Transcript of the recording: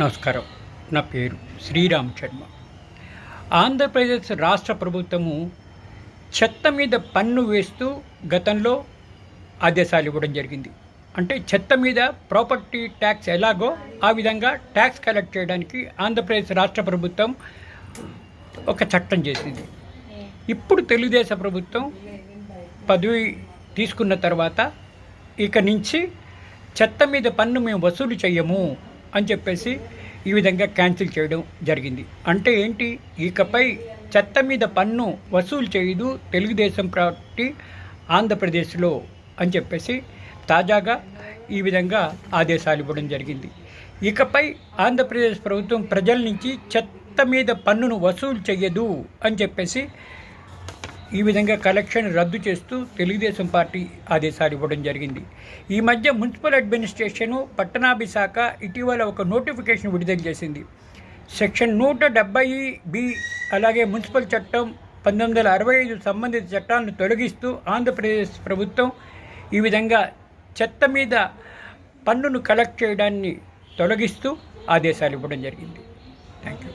నమస్కారం. నా పేరు శ్రీరామ్ శర్మ. ఆంధ్రప్రదేశ్ రాష్ట్ర ప్రభుత్వము చెత్త మీద పన్ను వేస్తూ గతంలో ఆదేశాలు ఇవ్వడం జరిగింది. అంటే చెత్త మీద ప్రాపర్టీ ట్యాక్స్ ఎలాగో ఆ విధంగా ట్యాక్స్ కలెక్ట్ చేయడానికి ఆంధ్రప్రదేశ్ రాష్ట్ర ప్రభుత్వం ఒక చట్టం చేసింది. ఇప్పుడు తెలుగుదేశం ప్రభుత్వం పదవి తీసుకున్న తర్వాత ఇక నుంచి చెత్త మీద పన్ను మేము వసూలు చేయము. అని చెప్పేసి ఈ విధంగా క్యాన్సిల్ చేయడం జరిగింది. అంటే ఏంటి? ఇకపై చెత్త మీద పన్ను వసూలు చేయదు తెలుగుదేశం పార్టీ ఆంధ్రప్రదేశ్లో అని చెప్పేసి తాజాగా ఈ విధంగా ఆదేశాలు ఇవ్వడం జరిగింది. ఇకపై ఆంధ్రప్రదేశ్ ప్రభుత్వం ప్రజల నుంచి చెత్త మీద పన్నును వసూలు చేయదు అని చెప్పేసి ఈ విధంగా కలెక్షన్ రద్దు చేస్తూ తెలుగుదేశం పార్టీ ఆదేశాలు ఇవ్వడం జరిగింది. ఈ మధ్య మున్సిపల్ అడ్మినిస్ట్రేషను పట్టణాభి శాఖ ఇటీవల ఒక నోటిఫికేషన్ విడుదల చేసింది. సెక్షన్ నూట డెబ్బై బి అలాగే మున్సిపల్ చట్టం పంతొమ్మిది వందల అరవై ఐదు సంబంధిత చట్టాలను తొలగిస్తూ ఆంధ్రప్రదేశ్ ప్రభుత్వం ఈ విధంగా చెత్త మీద పన్నును కలెక్ట్ చేయడాన్ని తొలగిస్తూ ఆదేశాలు ఇవ్వడం జరిగింది. Thank you